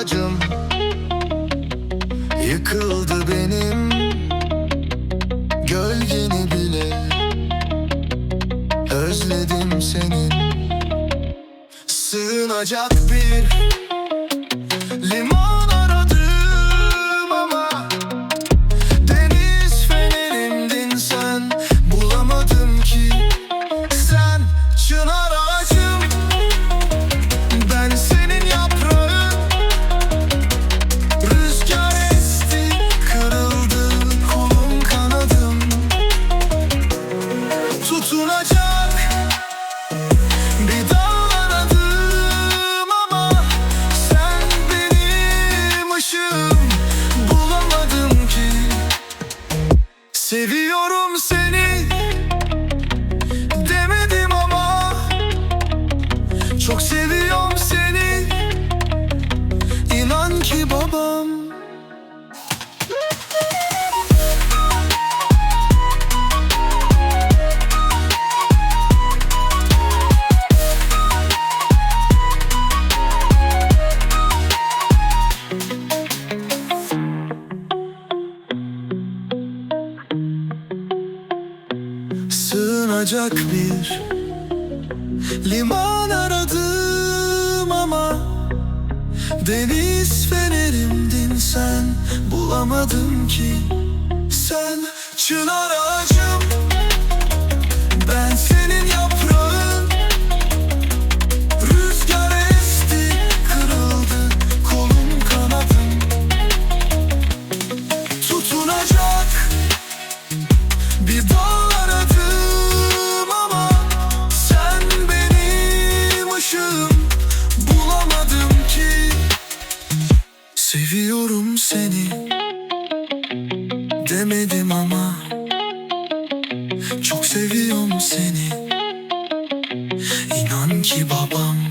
ağacım Yıkıldı benim Gölgeni bile. Özledim senin. Sığınacak bir know Sığınacak bir liman aradım ama Deniz fenerimdin sen. Bulamadım ki Sen çınar Seviyorum seni demedim ama çok seviyorum seni. İnan ki babam